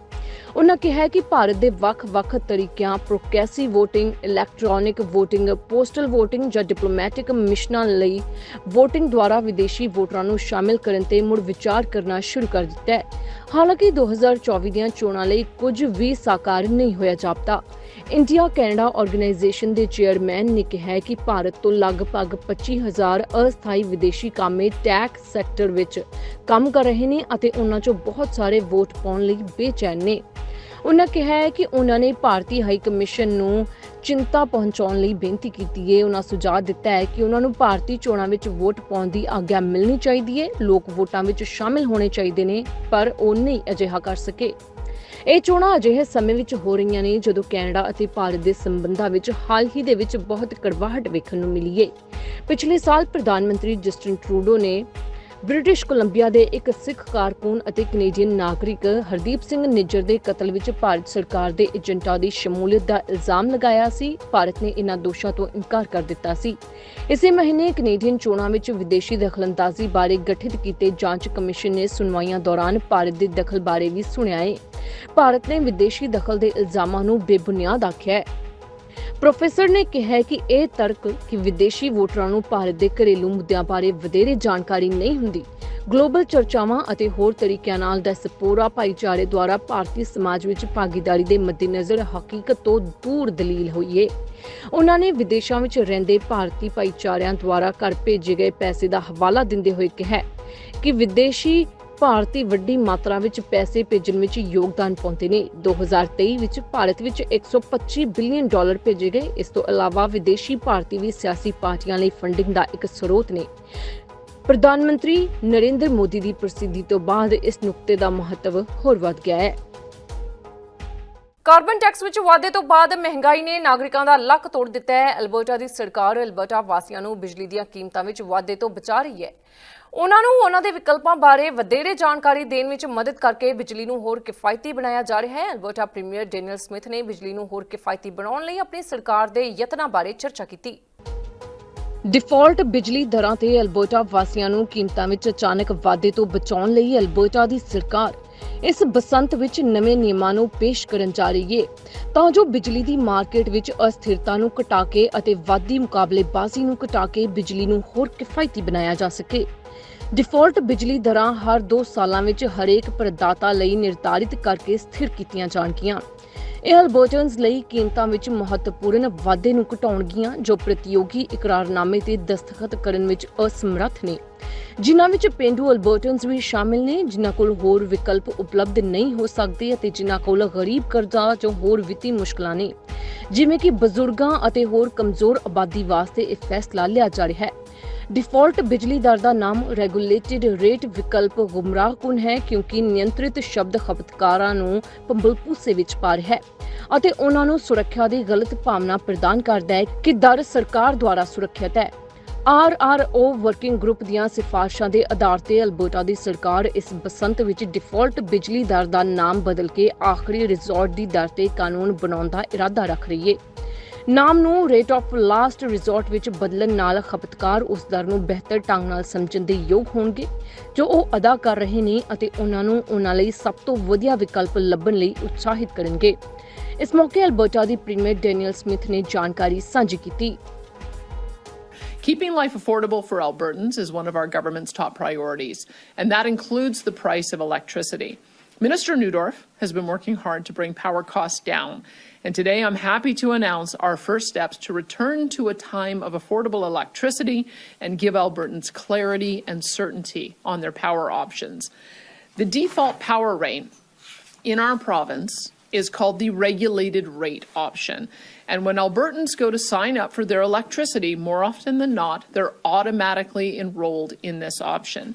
ਉਹਨਾਂ ਕਿਹਾ ਕਿ ਭਾਰਤ ਦੇ ਵੱਖ-ਵੱਖ ਤਰੀਕਿਆਂ proxy VOTING electronic VOTING postal VOTING ਜਾਂ ਡਿਪਲੋਮੈਟਿਕ ਮਿਸ਼ਨਾਂ ਲਈ VOTING ਦੁਆਰਾ ਵਿਦੇਸ਼ੀ ਵੋਟਰਾਂ ਨੂੰ ਸ਼ਾਮਿਲ ਕਰਨ ਤੇ ਮੁੜ ਵਿਚਾਰ ਕਰਨਾ ਸ਼ੁਰੂ ਕਰ ਦਿੱਤਾ ਹੈ। ਹਾਲਾਂਕਿ 2024 ਦੀਆਂ ਚੋਣਾਂ ਲਈ ਕੁਝ ਵੀ ਸਾਕਾਰ ਨਹੀਂ ਹੋਇਆ ਜਾਪਦਾ। ਇੰਡੀਆ ਕੈਨੇਡਾ ਆਰਗੇਨਾਈਜੇਸ਼ਨ ਦੇ ਚੇਅਰਮੈਨ ਨੇ ਕਿਹਾ ਕਿ ਭਾਰਤ ਤੋਂ ਲਗਭਗ 25000 ਅਸਥਾਈ ਵਿਦੇਸ਼ੀ ਕਾਮੇ ਟੈਕਸ ਸੈਕਟਰ ਵਿੱਚ ਕੰਮ ਕਰ ਰਹੇ ਨੇ ਅਤੇ ਉਹਨਾਂ ਚੋਂ ਬਹੁਤ ਸਾਰੇ ਵੋਟ ਪਾਉਣ ਲਈ ਬੇਚੈਨ ਨੇ। ਉਹਨਾਂ ਕਿਹਾ ਹੈ ਕਿ ਉਹਨਾਂ ਨੇ ਭਾਰਤੀ ਹਾਈ ਕਮਿਸ਼ਨ ਨੂੰ ਚਿੰਤਾ ਪਹੁੰਚਾਉਣ ਲਈ ਬੇਨਤੀ ਕੀਤੀ ਹੈ। ਉਹਨਾਂ ਸੁਝਾਅ ਦਿੱਤਾ ਹੈ ਕਿ ਉਹਨਾਂ ਨੂੰ ਭਾਰਤੀ ਚੋਣਾਂ ਵਿੱਚ ਵੋਟ ਪਾਉਣ ਦੀ ਆਗਿਆ ਮਿਲਣੀ ਚਾਹੀਦੀ ਹੈ। ਲੋਕ ਵੋਟਾਂ ਵਿੱਚ ਸ਼ਾਮਿਲ ਹੋਣੇ ਚਾਹੀਦੇ ਨੇ, ਪਰ ਉਹ ਨਹੀਂ ਅਜਿਹਾ ਕਰ ਸਕੇ। ਇਹ ਚੋਣਾਂ ਅਜਿਹੇ ਸਮੇਂ ਵਿੱਚ ਹੋ ਰਹੀਆਂ ਨੇ ਜਦੋਂ ਕੈਨੇਡਾ ਅਤੇ ਭਾਰਤ ਦੇ ਸੰਬੰਧਾਂ ਵਿੱਚ ਹਾਲ ਹੀ ਦੇ ਵਿੱਚ ਬਹੁਤ ਕੜਵਾਹਟ ਵੇਖਣ ਨੂੰ ਮਿਲੀ ਹੈ। ਪਿਛਲੇ ਸਾਲ ਪ੍ਰਧਾਨ ਮੰਤਰੀ ਜਸਟਿਨ ਟਰੂਡੋ ਨੇ ਬ੍ਰਿਟਿਸ਼ ਕੋਲੰਬੀਆ ਦੇ ਇੱਕ ਸਿੱਖ ਕਾਰਕੁਨ ਅਤੇ ਕੈਨੇਡੀਅਨ ਨਾਗਰਿਕ ਹਰਦੀਪ ਸਿੰਘ ਨਿੱਜਰ ਦੇ ਕਤਲ ਵਿੱਚ ਭਾਰਤ ਸਰਕਾਰ ਦੇ ਏਜੰਟਾਂ ਦੀ ਸ਼ਮੂਲੀਅਤ ਦਾ ਇਲਜ਼ਾਮ ਲਗਾਇਆ ਸੀ। ਭਾਰਤ ਨੇ ਇਹਨਾਂ ਦੋਸ਼ਾਂ ਤੋਂ ਇਨਕਾਰ ਕਰ ਦਿੱਤਾ ਸੀ। ਇਸੇ ਮਹੀਨੇ ਕੈਨੇਡੀਅਨ ਚੋਣਾਂ ਵਿੱਚ ਵਿਦੇਸ਼ੀ ਦਖਲਅੰਦਾਜ਼ੀ ਬਾਰੇ ਗਠਿਤ ਕੀਤੇ ਜਾਂਚ ਕਮਿਸ਼ਨ ਨੇ ਸੁਣਵਾਈਆਂ ਦੌਰਾਨ ਭਾਰਤ ਦੇ ਦਖਲ ਬਾਰੇ ਵੀ ਸੁਣਿਆ ਹੈ ਭਾਰਤ ਨੇ ਵਿਦੇਸ਼ੀ ਦਖਲ ਦੇ ਇਲਜ਼ਾਮਾਂ ਨੂੰ ਬੇਬੁਨਿਆਦ ਆਖਿਆ ਹੈ ਪ੍ਰੋਫੈਸਰ ਨੇ ਕਿਹਾ ਕਿ ਇਹ ਤਰਕ ਕਿ ਵਿਦੇਸ਼ੀ ਵੋਟਰਾਂ ਨੂੰ ਭਾਰਤ ਦੇ ਘਰੇਲੂ ਮੁੱਦਿਆਂ ਬਾਰੇ ਵਧੇਰੇ ਜਾਣਕਾਰੀ ਨਹੀਂ ਹੁੰਦੀ। ਗਲੋਬਲ ਚਰਚਾਵਾਂ ਅਤੇ ਹੋਰ ਤਰੀਕਿਆਂ ਨਾਲ ਡੈਸਪੋਰਾ ਭਾਈਚਾਰੇ ਦੁਆਰਾ ਭਾਰਤੀ ਸਮਾਜ ਵਿੱਚ ਭਾਗੀਦਾਰੀ ਦੇ ਮੱਦੇਨਜ਼ਰ ਹਕੀਕਤ ਤੋਂ ਦੂਰ ਦਲੀਲ ਹੋਈ ਹੈ ਉਹਨਾਂ ਨੇ ਵਿਦੇਸ਼ਾਂ ਵਿੱਚ ਰਹਿੰਦੇ ਭਾਰਤੀ ਭਾਈਚਾਰਿਆਂ ਦੁਆਰਾ ਘਰ ਭੇਜੇ ਗਏ ਪੈਸੇ ਦਾ ਹਵਾਲਾ ਦਿੰਦੇ ਹੋਏ ਕਿਹਾ ਕਿ ਵਿਦੇਸ਼ੀ ਭਾਰਤੀ ਵੱਡੀ ਮਾਤਰਾ ਵਿੱਚ ਪੈਸੇ ਭੇਜਣ ਵਿੱਚ ਯੋਗਦਾਨ ਪਾਉਂਦੇ ਨੇ। 2023 ਵਿੱਚ ਭਾਰਤ ਵਿੱਚ 125 ਬਿਲੀਅਨ ਡਾਲਰ ਭੇਜੇ ਗਏ। ਇਸ ਤੋਂ ਇਲਾਵਾ ਵਿਦੇਸ਼ੀ ਭਾਰਤੀ ਵੀ ਸਿਆਸੀ ਪਾਰਟੀਆਂ ਲਈ ਫੰਡਿੰਗ ਦਾ ਇੱਕ ਸਰੋਤ ਨੇ। ਪ੍ਰਧਾਨ ਮੰਤਰੀ ਨਰਿੰਦਰ ਮੋਦੀ ਦੀ ਪ੍ਰਸਿੱਧੀ ਤੋਂ ਬਾਅਦ ਇਸ ਨੁਕਤੇ ਦਾ ਮਹੱਤਵ ਹੋਰ ਵੱਧ ਗਿਆ ਹੈ। ਕਾਰਬਨ ਟੈਕਸ ਵਿੱਚ ਵਾਧੇ ਤੋਂ ਬਾਅਦ ਮਹਿੰਗਾਈ ਨੇ ਨਾਗਰਿਕਾਂ ਦਾ ਲੱਕ ਤੋੜ ਦਿੱਤਾ ਹੈ। ਅਲਬਰਟਾ ਦੀ ਸਰਕਾਰ ਅਲਬਰਟਾ ਵਾਸੀਆਂ ਨੂੰ ਬਿਜਲੀ ਦੀਆਂ ਕੀਮਤਾਂ ਵਿੱਚ ਵਾਧੇ ਤੋਂ ਬਚਾ ਰਹੀ ਹੈ। ਉਹਨਾਂ ਨੂੰ ਉਹਨਾਂ ਦੇ ਵਿਕਲਪਾਂ ਬਾਰੇ ਵਧੇਰੇ ਜਾਣਕਾਰੀ ਦੇਣ ਵਿੱਚ ਮਦਦ ਕਰਕੇ ਬਿਜਲੀ ਨੂੰ ਹੋਰ ਕਿਫਾਇਤੀ ਬਣਾਇਆ ਜਾ ਰਿਹਾ ਹੈ। ਅਲਬਰਟਾ ਪ੍ਰੀਮੀਅਰ ਡੈਨੀਅਲ ਸਮਿਥ ਨੇ ਬਿਜਲੀ ਨੂੰ ਹੋਰ ਕਿਫਾਇਤੀ ਬਣਾਉਣ ਲਈ ਆਪਣੀ ਸਰਕਾਰ ਦੇ ਯਤਨਾਂ ਬਾਰੇ ਚਰਚਾ ਕੀਤੀ। ਡਿਫਾਲਟ ਬਿਜਲੀ ਦਰਾਂ ਤੇ ਅਲਬਰਟਾ ਵਾਸੀਆਂ ਨੂੰ ਕੀਮਤਾਂ ਵਿੱਚ ਅਚਾਨਕ ਵਾਧੇ ਤੋਂ ਬਚਾਉਣ ਲਈ ਅਲਬਰਟਾ ਦੀ ਸਰਕਾਰ ਇਸ ਬਸੰਤ ਵਿੱਚ ਨਵੇਂ ਨਿਯਮਾਂ ਨੂੰ ਪੇਸ਼ ਕਰਨ ਜਾ ਰਹੀ ਹੈ ਤਾਂ ਜੋ ਬਿਜਲੀ ਦੀ ਮਾਰਕੀਟ ਵਿੱਚ ਅਸਥਿਰਤਾ ਨੂੰ ਘਟਾ ਕੇ ਅਤੇ ਵਾਧੀ ਮੁਕਾਬਲੇਬਾਜ਼ੀ ਨੂੰ ਘਟਾ ਕੇ ਬਿਜਲੀ ਨੂੰ ਹੋਰ ਕਿਫਾਇਤੀ ਬਣਾਇਆ ਜਾ ਸਕੇ। ਡਿਫਾਲਟ ਬਿਜਲੀ ਦਰਾਂ ਹਰ 2 ਸਾਲਾਂ ਵਿੱਚ ਹਰੇਕ ਪ੍ਰਦਾਤਾ ਲਈ ਨਿਰਧਾਰਿਤ ਕਰਕੇ ਸਥਿਰ ਕੀਤੀਆਂ ਜਾਣਗੀਆਂ। ਇਹ ਅਲਬਰਟਨਸ ਲਈ ਕੀਮਤਾਂ ਵਿੱਚ ਮਹੱਤਵਪੂਰਨ ਵਾਧੇ ਨੂੰ ਘਟਾਉਣਗੀਆਂ, ਜੋ ਪ੍ਰਤੀਯੋਗੀ ਇਕਰਾਰਨਾਮੇ ਤੇ ਦਸਤਖਤ ਕਰਨ ਵਿੱਚ ਅਸਮਰੱਥ ਨੇ। ਜਿਨ੍ਹਾਂ ਵਿੱਚ ਪੇਂਡੂ ਅਲਬਰਟਨਸ ਵੀ ਸ਼ਾਮਿਲ ਨੇ, ਜਿਨ੍ਹਾਂ ਕੋਲ ਹੋਰ ਵਿਕਲਪ ਉਪਲਬਧ ਨਹੀਂ ਹੋ ਸਕਦੇ ਅਤੇ ਜਿਨ੍ਹਾਂ ਕੋਲ ਗਰੀਬ ਕਰਜ਼ਾ ਜੋ ਹੋਰ ਵਿੱਤੀ ਮੁਸ਼ਕਲਾਂ ਨੇ। ਜਿਵੇਂ ਕਿ ਬਜ਼ੁਰਗਾਂ ਅਤੇ ਹੋਰ ਕਮਜ਼ੋਰ ਆਬਾਦੀ ਵਾਸਤੇ ਇਹ ਫੈਸਲਾ ਲਿਆ ਜਾ ਰਿਹਾ ਹੈ। ਡਿਫਾਲਟ ਬਿਜਲੀ ਦਰ ਦਾ ਨਾਮ ਰੈਗੂਲੇਟਿਡ ਰੇਟ ਵਿਕਲਪ ਗੁੰਮਰਾਹਕੁਨ ਹੈ ਕਿਉਂਕਿ ਨਿਯੰਤਰਿਤ ਸ਼ਬਦ ਖਪਤਕਾਰਾਂ ਨੂੰ ਪੰਬਲਪੂਸੇ ਵਿੱਚ ਪਾ ਰਿਹਾ ਹੈ। ਅਤੇ ਉਹਨਾਂ ਨੂੰ ਸੁਰੱਖਿਆ ਦੀ ਗਲਤ ਭਾਵਨਾ ਪ੍ਰਦਾਨ ਕਰਦਾ ਹੈ ਕਿ ਦਰ ਸਰਕਾਰ ਦੁਆਰਾ ਸੁਰੱਖਿਅਤ ਹੈ। ਆਰਆਰਓ ਵਰਕਿੰਗ ਗਰੁੱਪ ਦੀਆਂ ਸਿਫਾਰਸ਼ਾਂ ਦੇ ਆਧਾਰ ਤੇ ਅਲਬਰਟਾ ਦੀ ਸਰਕਾਰ ਇਸ ਬਸੰਤ ਵਿੱਚ ਡਿਫਾਲਟ ਬਿਜਲੀ ਦਰ ਦਾ ਨਾਮ ਬਦਲ ਕੇ ਆਖਰੀ ਰਿਜ਼ੋਰਟ ਦੀ ਦਰ ਤੇ ਕਾਨੂੰਨ ਬਣਾਉਣ ਦਾ ਇਰਾਦਾ ਰੱਖ ਰਹੀ ਹੈ। ਨਾਮ ਨੂੰ ਰੇਟ ਆਫ ਲਾਸਟ ਰਿਜ਼ੋਰਟ ਵਿੱਚ ਬਦਲਣ ਨਾਲ ਖਪਤਕਾਰ ਉਸ ਦਰ ਨੂੰ ਬਿਹਤਰ ਢੰਗ ਨਾਲ ਸਮਝਣ ਦੇ ਯੋਗ ਹੋਣਗੇ ਜੋ ਉਹ ਅਦਾ ਕਰ ਰਹੇ ਨੇ ਅਤੇ ਉਹਨਾਂ ਨੂੰ ਉਹਨਾਂ ਲਈ ਸਭ ਤੋਂ ਵਧੀਆ ਵਿਕਲਪ ਲੱਭਣ ਲਈ ਉਤਸ਼ਾਹਿਤ ਕਰਨਗੇ ਇਸ ਮੌਕੇ ਅਲਬਰਟਾ ਦੀ ਪ੍ਰੀਮੀਅਰ ਡੈਨੀਅਲ ਸਮਿਥ ਨੇ ਜਾਣਕਾਰੀ ਸਾਂਝੀ ਕੀਤੀ Keeping life affordable for Albertans is one of our government's top priorities, and that includes the price of electricity. Minister Newdorf has been working hard to bring power costs down, and today I'm happy to announce our first steps to return to a time of affordable electricity and give Albertans clarity and certainty on their power options. The default power rate in our province is called the regulated rate option. And when Albertans go to sign up for their electricity, more often than not, they're automatically enrolled in this option.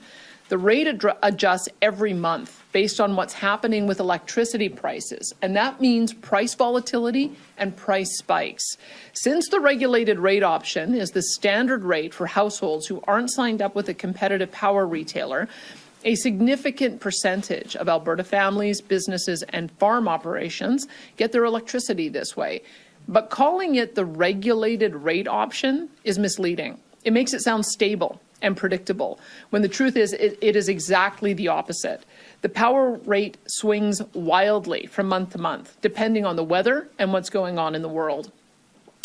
The rate adjusts every month based on what's happening with electricity prices, and that means price volatility and price spikes. Since the regulated rate option is the standard rate for households who aren't signed up with a competitive power retailer, a significant percentage of Alberta families, businesses, and farm operations get their electricity this way. But calling it the regulated rate option is misleading. It makes it sound stable and predictable, when the truth is, it, it is exactly the opposite. The power rate swings wildly from month to month, depending on the weather and what's going on in the world.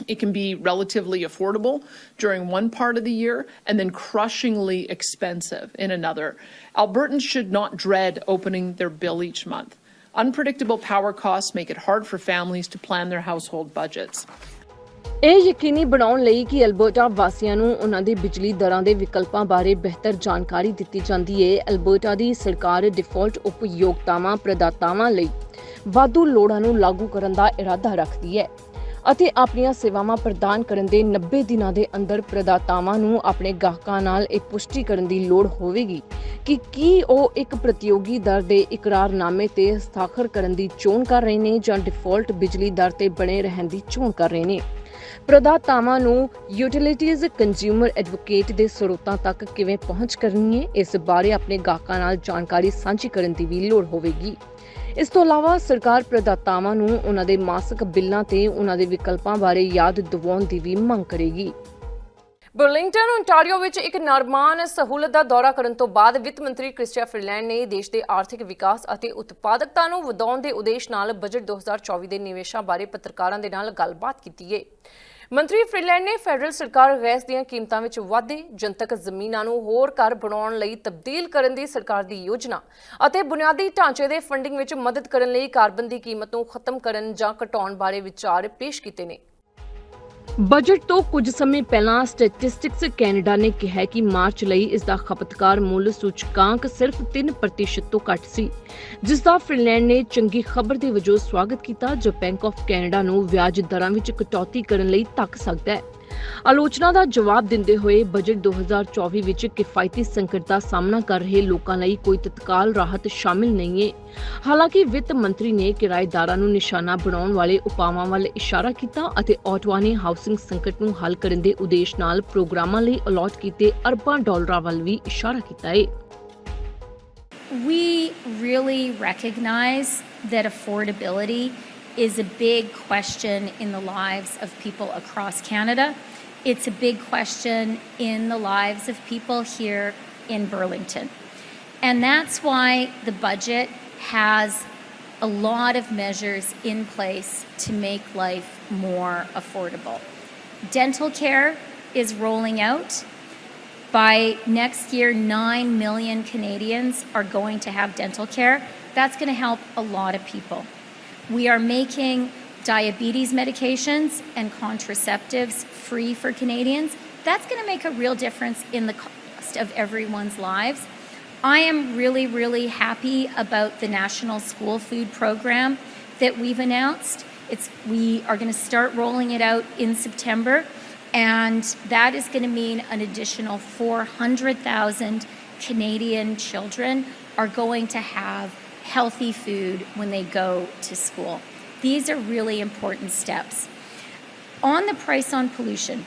It can be relatively affordable during one part of the year and then crushingly expensive in another. Albertans should not dread opening their bill each month. Unpredictable power costs make it hard for families to plan their household budgets. ਇਹ ਯਕੀਨੀ ਬਣਾਉਣ ਲਈ ਕਿ Alberta ਵਾਸੀਆਂ ਨੂੰ ਉਹਨਾਂ ਦੇ ਬਿਜਲੀ ਦਰਾਂ ਦੇ ਵਿਕਲਪਾਂ ਬਾਰੇ ਬਿਹਤਰ ਜਾਣਕਾਰੀ ਦਿੱਤੀ ਜਾਂਦੀ ਹੈ ਅਲਬਰਟਾ ਦੀ ਸਰਕਾਰ ਡਿਫਾਲਟ ਉਪਯੋਗਤਾਵਾਂ, ਪ੍ਰਦਾਤਾਵਾਂ ਲਈ ਵਾਧੂ ਲੋੜਾਂ ਨੂੰ ਲਾਗੂ ਕਰਨ ਦਾ ਇਰਾਦਾ ਰੱਖਦੀ ਹੈ ਅਤੇ ਆਪਣੀਆਂ ਸੇਵਾਵਾਂ ਪ੍ਰਦਾਨ ਕਰਨ ਦੇ 90 ਦਿਨਾਂ ਦੇ ਅੰਦਰ ਪ੍ਰਦਾਤਾਵਾਂ ਨੂੰ ਆਪਣੇ ਗਾਹਕਾਂ ਨਾਲ ਇਹ ਪੁਸ਼ਟੀ ਕਰਨ ਦੀ ਲੋੜ ਹੋਵੇਗੀ ਕਿ ਕੀ ਉਹ ਇੱਕ ਪ੍ਰਤੀਯੋਗੀ ਦਰ ਦੇ ਇਕਰਾਰਨਾਮੇ ਤੇ ਹਸਤਾਖਰ ਕਰਨ ਦੀ ਚੋਣ ਕਰ ਰਹੇ ਨੇ ਜਾਂ ਡਿਫਾਲਟ ਬਿਜਲੀ ਦਰ ਤੇ ਬਣੇ ਰਹਿਣ ਦੀ ਚੋਣ ਕਰ ਰਹੇ ਨੇ। ਪ੍ਰਦਾਤਾਵਾਂ ਨੂੰ ਯੂਟਿਲਿਟੀਜ਼ ਕੰਜ਼ਿਊਮਰ ਐਡਵੋਕੇਟ ਦੇ ਸਰੋਤਾਂ ਤੱਕ ਕਿਵੇਂ ਪਹੁੰਚ ਕਰਨੀ ਹੈ ਇਸ ਬਾਰੇ ਆਪਣੇ ਗਾਹਕਾਂ ਨਾਲ ਜਾਣਕਾਰੀ ਸਾਂਝੀ ਕਰਨ ਦੀ ਵੀ ਲੋੜ ਹੋਵੇਗੀ। ਇਸ ਤੋਂ ਇਲਾਵਾ ਸਰਕਾਰ ਪ੍ਰਦਾਤਾਵਾਂ ਨੂੰ ਉਹਨਾਂ ਦੇ ਮਾਸਕ ਬਿੱਲਾਂ ਤੇ ਉਹਨਾਂ ਦੇ ਵਿਕਲਪਾਂ ਬਾਰੇ ਯਾਦ ਦਿਵਾਉਣ ਦੀ ਵੀ ਮੰਗ ਕਰੇਗੀ। ਬਰਲਿੰਗਟਨ ਓਨਟਾਰੀਓ ਵਿੱਚ ਇੱਕ ਨਿਰਮਾਣ ਸਹੂਲਤ ਦਾ ਦੌਰਾ ਕਰਨ ਤੋਂ ਬਾਅਦ ਵਿੱਤ ਮੰਤਰੀ ਕ੍ਰਿਸਟੀਆ ਫ੍ਰੀਲੈਂਡ ਨੇ ਦੇਸ਼ ਦੇ ਆਰਥਿਕ ਵਿਕਾਸ ਅਤੇ ਉਤਪਾਦਕਤਾ ਨੂੰ ਵਧਾਉਣ ਦੇ ਉਦੇਸ਼ ਨਾਲ ਬਜਟ 2024 ਦੇ ਨਿਵੇਸ਼ਾਂ ਬਾਰੇ ਪੱਤਰਕਾਰਾਂ ਦੇ ਨਾਲ ਗੱਲਬਾਤ ਕੀਤੀ ਹੈ। ਮੰਤਰੀ ਫ੍ਰੀਲੈਂਡ ਨੇ ਫੈਡਰਲ ਸਰਕਾਰ ਗੈਸ ਦੀਆਂ ਕੀਮਤਾਂ ਵਿੱਚ ਵਾਧੇ, ਜਨਤਕ ਜ਼ਮੀਨਾਂ ਨੂੰ ਹੋਰ ਘਰ ਬਣਾਉਣ ਲਈ ਤਬਦੀਲ ਕਰਨ ਦੀ ਸਰਕਾਰ ਦੀ ਯੋਜਨਾ ਅਤੇ ਬੁਨਿਆਦੀ ਢਾਂਚੇ ਦੇ ਫੰਡਿੰਗ ਵਿੱਚ ਮਦਦ ਕਰਨ ਲਈ ਕਾਰਬਨ ਦੀ ਕੀਮਤ ਨੂੰ ਖਤਮ ਕਰਨ ਜਾਂ ਘਟਾਉਣ ਬਾਰੇ ਵਿਚਾਰ ਪੇਸ਼ ਕੀਤੇ ਨੇ। ਬਜਟ ਤੋਂ ਕੁਝ ਸਮੇਂ ਪਹਿਲਾਂ ਸਟੈਟਿਸਟਿਕਸ ਕੈਨੇਡਾ ਨੇ ਕਿਹਾ ਕਿ ਮਾਰਚ ਲਈ ਇਸ ਦਾ ਖਪਤਕਾਰ ਮੁੱਲ ਸੂਚਕਾਂਕ ਸਿਰਫ 3% ਤੋਂ ਘੱਟ ਸੀ ਜਿਸ ਦਾ ਫਿਨਲੈਂਡ ਨੇ ਚੰਗੀ ਖਬਰ ਦੇ ਵਜੋਂ ਸਵਾਗਤ ਕੀਤਾ ਜੋ ਬੈਂਕ ਆਫ ਕੈਨੇਡਾ ਨੂੰ ਵਿਆਜ ਦਰਾਂ ਵਿੱਚ ਕਟੌਤੀ ਕਰਨ ਲਈ ਤੱਕ ਸਕਦਾ ਹੈ। ਆਲੋਚਨਾ ਦਾ ਜਵਾਬ ਦਿੰਦੇ ਹੋਏ ਬਜਟ 2024 ਵਿੱਚ ਕਿਫਾਇਤੀ ਸੰਕਟ ਦਾ ਸਾਹਮਣਾ ਕਰ ਰਹੇ ਲੋਕਾਂ ਲਈ ਕੋਈ ਤਤਕਾਲ ਰਾਹਤ ਸ਼ਾਮਿਲ ਨਹੀਂ ਹੈ। ਹਾਲਾਂਕਿ ਵਿੱਤ ਮੰਤਰੀ ਨੇ ਕਿਰਾਏਦਾਰਾਂ ਨੂੰ ਨਿਸ਼ਾਨਾ ਬਣਾਉਣ ਵਾਲੇ ਉਪਾਵਾਂ ਵੱਲ ਇਸ਼ਾਰਾ ਕੀਤਾ ਅਤੇ ਆਟਵਾ ਨੇ ਹਾਊਸਿੰਗ ਸੰਕਟ ਨੂੰ ਹੱਲ ਕਰਨ ਦੇ ਉਦੇਸ਼ ਨਾਲ ਪ੍ਰੋਗਰਾਮਾਂ ਲਈ ਅਲਾਟ ਕੀਤੇ ਅਰਬਾਂ ਡਾਲਰਾਂ ਵੱਲ ਵੀ ਇਸ਼ਾਰਾ ਕੀਤਾ ਹੈ। We really recognize that affordability is a big question in the lives of people across Canada. It's a big question in the lives of people here in Burlington. And that's why the budget has a lot of measures in place to make life more affordable. Dental care is rolling out. By next year, 9 million Canadians are going to have dental care. That's going to help a lot of people. We are making diabetes medications and contraceptives free for Canadians. That's going to make a real difference in the cost of everyone's lives. I am really, really happy about the National School Food Program that we've announced. It's, we are going to start rolling it out in September, and that is going to mean an additional 400,000 Canadian children are going to have healthy food when they go to school. These are really important steps. On the price on pollution,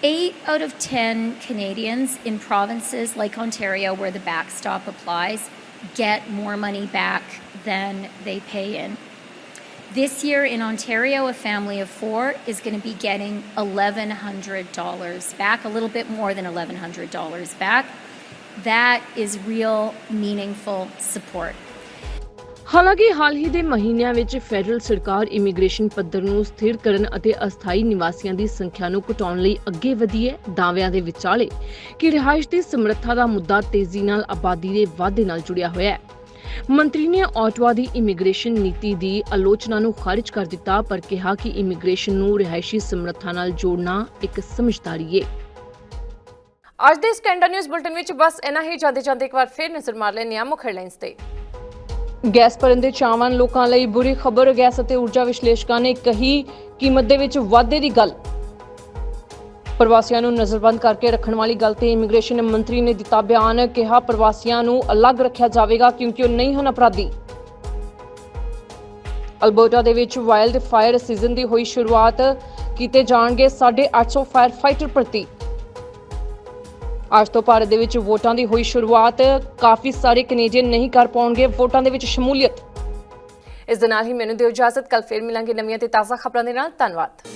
Eight out of 10 Canadians in provinces like Ontario, where the backstop applies, get more money back than they pay in. This year in Ontario, a family of four is going to be getting $1,100 back, a little bit more than $1,100 back. That is real, meaningful support. ਹਾਲਾਂਕਿ ਹਾਲ ਹੀ ਦੇ ਮਹੀਨਿਆਂ ਵਿੱਚ federal ਸਰਕਾਰ immigration ਪੱਧਰ ਨੂੰ ਸਥਿਰ ਕਰਨ ਅਤੇ ਅਸਥਾਈ ਨਿਵਾਸੀਆਂ ਦੀ ਸੰਖਿਆ ਨੂੰ ਘਟਾਉਣ ਲਈ ਅੱਗੇ ਵਧੀ ਹੈ। ਦਾਅਵਿਆਂ ਦੇ ਵਿਚਾਲੇ ਕਿ ਰਿਹਾਇਸ਼ ਦੀ ਸਮਰੱਥਾ ਦਾ ਮੁੱਦਾ ਤੇਜ਼ੀ ਨਾਲ ਆਬਾਦੀ ਦੇ ਵਾਧੇ ਨਾਲ ਜੁੜਿਆ ਹੋਇਆ ਹੈ। ਮੰਤਰੀ ਨੇ ਆਟਵਾ ਦੀ ਇਮੀਗ੍ਰੇਸ਼ਨ ਨੀਤੀ ਦੀ ਆਲੋਚਨਾ ਨੂੰ ਖਾਰਿਜ ਕਰ ਦਿੱਤਾ ਪਰ ਕਿਹਾ ਕਿ ਇਮੀਗ੍ਰੇਸ਼ਨ ਨੂੰ ਰਿਹਾਇਸ਼ੀ ਸਮਰੱਥਾ ਨਾਲ ਜੋੜਨਾ ਇੱਕ ਸਮਝਦਾਰੀ ਹੈ ਅੱਜ ਦੇ ਸਕੈਂਡਾ ਨਿਊਜ਼ ਬੁਲਟਨ ਵਿੱਚ ਬਸ ਇਨਾ ਹੀ। ਜਾਂਦੇ ਜਾਂਦੇ ਇੱਕ ਵਾਰ ਫਿਰ ਨਜ਼ਰ ਮਾਰ ਲੈਂਦੇ ਹਾਂ ਮੁੱਖ ਹੈਡਲਾਈਨਸ ਤੇ। ਗੈਸ ਭਰਨ ਦੇ ਚਾਹਵਾਨ ਲੋਕਾਂ ਲਈ ਬੁਰੀ ਖਬਰ, ਗੈਸ ਅਤੇ ਊਰਜਾ ਵਿਸ਼ਲੇਸ਼ਕਾਂ ਨੇ ਕਹੀ ਕੀਮਤ ਦੇ ਵਿੱਚ ਵਾਧੇ ਦੀ ਗੱਲ। ਪ੍ਰਵਾਸੀਆਂ ਨੂੰ ਨਜ਼ਰਬੰਦ ਕਰਕੇ ਰੱਖਣ ਵਾਲੀ ਗੱਲ ਤੇ ਇਮੀਗ੍ਰੇਸ਼ਨ ਮੰਤਰੀ ਨੇ ਦਿੱਤਾ ਬਿਆਨ, ਕਿਹਾ ਪ੍ਰਵਾਸੀਆਂ ਨੂੰ ਅਲੱਗ ਰੱਖਿਆ ਜਾਵੇਗਾ ਕਿਉਂਕਿ ਉਹ ਨਹੀਂ ਹਨ ਅਪਰਾਧੀ। ਅਲਬਰਟਾ ਦੇ ਵਿੱਚ ਵਾਈਲਡ ਫਾਇਰ ਸੀਜ਼ਨ ਦੀ ਹੋਈ ਸ਼ੁਰੂਆਤ ਕੀਤੇ ਜਾਣਗੇ 850 ਫਾਇਰ ਫਾਈਟਰ ਪ੍ਰਤੀ ਅੱਜ ਤੋਂ ਭਾਰਤ ਦੇ ਵਿੱਚ ਵੋਟਾਂ ਦੀ ਹੋਈ ਸ਼ੁਰੂਆਤ, ਕਾਫੀ ਸਾਰੇ ਕੈਨੇਡੀਅਨ ਨਹੀਂ ਕਰ ਪਾਉਣਗੇ ਵੋਟਾਂ ਦੇ ਵਿੱਚ ਸ਼ਮੂਲੀਅਤ। ਇਸ ਦੇ ਨਾਲ ਹੀ ਮੈਨੂੰ ਦਿਓ ਇਜਾਜ਼ਤ ਕੱਲ ਫੇਰ ਮਿਲਾਂਗੇ ਨਵੀਆਂ ਤੇ ਤਾਜ਼ਾ ਖਬਰਾਂ ਦੇ ਨਾਲ। ਧੰਨਵਾਦ।